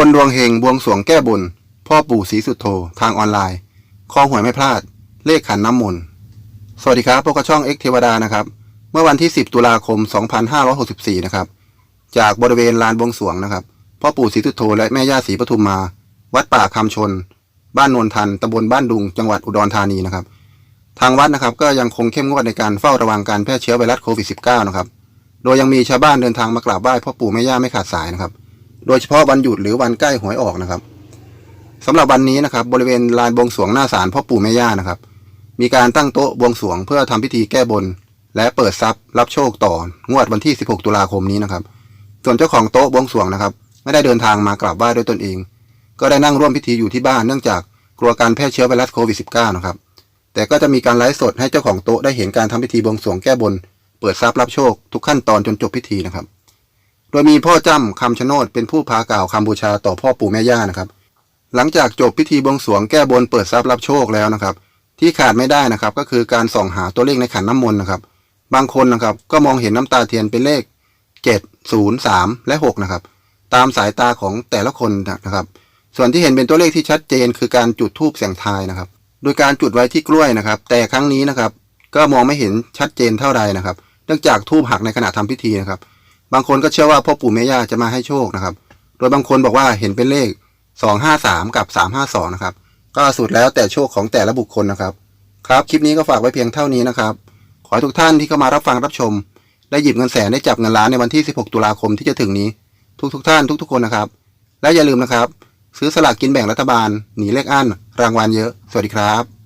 คนดวงเฮงบวงสวงแก้บน พ่อปู่ศรีสุดโธทางออนไลน์คอหวยไม่พลาด เลขขันน้ำมนต์ สวัสดีครับพวกกระช่องเอ็กเทวดานะครับ เมื่อวันที่ 10 ตุลาคม 2564 นะครับ จากบริเวณลานบวงสวงนะครับ พ่อปู่ศรีสุดโธและแม่ย่าศรีปทุมมา วัดป่าคำชน บ้านนนทันตำบลบ้านดุง จังหวัดอุดรธานีนะครับ ทางวัดนะครับก็ยังคงเข้มงวดในการเฝ้าระวังการแพร่เชื้อไวรัสโควิด -19 นะครับ โดยยังมีชาวบ้านเดินทางมากราบไหว้พ่อปู่แม่ย่าไม่ขาดสายนะครับ โดยเฉพาะวันหยุดหรือวันใกล้หวยออกนะครับสำหรับวันนี้นะครับ บริเวณลานบวงสรวงหน้าศาลพ่อปู่แม่ย่านะครับ มีการตั้งโต๊ะบวงสรวงเพื่อทำพิธีแก้บน และเปิดทรัพย์รับโชคต่องวดวันที่ 16 ตุลาคมนี้นะครับ ส่วนเจ้าของโต๊ะบวงสรวงนะครับ ไม่ได้เดินทางมากราบไหว้ด้วยตนเอง ก็ได้นั่งร่วมพิธีอยู่ที่บ้านเนื่องจากกลัวการแพร่เชื้อไวรัสโควิด -19 นะครับแต่ก็จะมีการไลฟ์สดให้เจ้าของโต๊ะได้เห็นการทำพิธีบวงสรวงแก้บน เปิดทรัพย์รับโชคทุกขั้นตอนจนจบพิธีนะครับ โดยมีพ่อจ้ำคำชะโนดเป็นผู้พากล่าวคำบูชาต่อพ่อปู่แม่ย่านะครับ หลังจากจบพิธีบวงสรวงแก้บนเปิดทรัพย์รับโชคแล้วนะครับ ที่ขาดไม่ได้นะครับ ก็คือการส่องหาตัวเลขในขันน้ำมนต์นะครับ บางคนนะครับก็มองเห็นน้ำตาเทียนเป็นเลข 7 0 3 และ6นะครับ ตามสายตาของแต่ละคนนะครับ ส่วนที่เห็นเป็นตัวเลขที่ชัดเจน คือการจุดธูปเสียงทายนะครับ โดยการจุดไว้ที่กล้วยนะครับ แต่ครั้งนี้นะครับ ก็มองไม่เห็นชัดเจนเท่าใดนะครับ เนื่องจากธูปหักในขณะทำพิธีนะครับ บางคนก็เชื่อว่าพ่อปู่แม่ย่าจะมาให้โชคนะครับ โดยบางคนบอกว่าเห็นเป็นเลข 253 กับ 352 นะครับ ก็สุดแล้วแต่โชคของแต่ละบุคคลนะครับ ครับ คลิปนี้ก็ฝากไว้เพียงเท่านี้นะครับ ขอให้ทุกท่านที่เข้ามารับฟังรับชม ได้หยิบเงินแสนได้จับเงินล้านในวันที่ 16 ตุลาคมที่จะถึงนี้ ทุกๆทท่านทุกๆคนนะครับ และอย่าลืมนะครับ ซื้อสลากกินแบ่งรัฐบาลหนีเลขอั้น รางวัลเยอะ สวัสดีครับ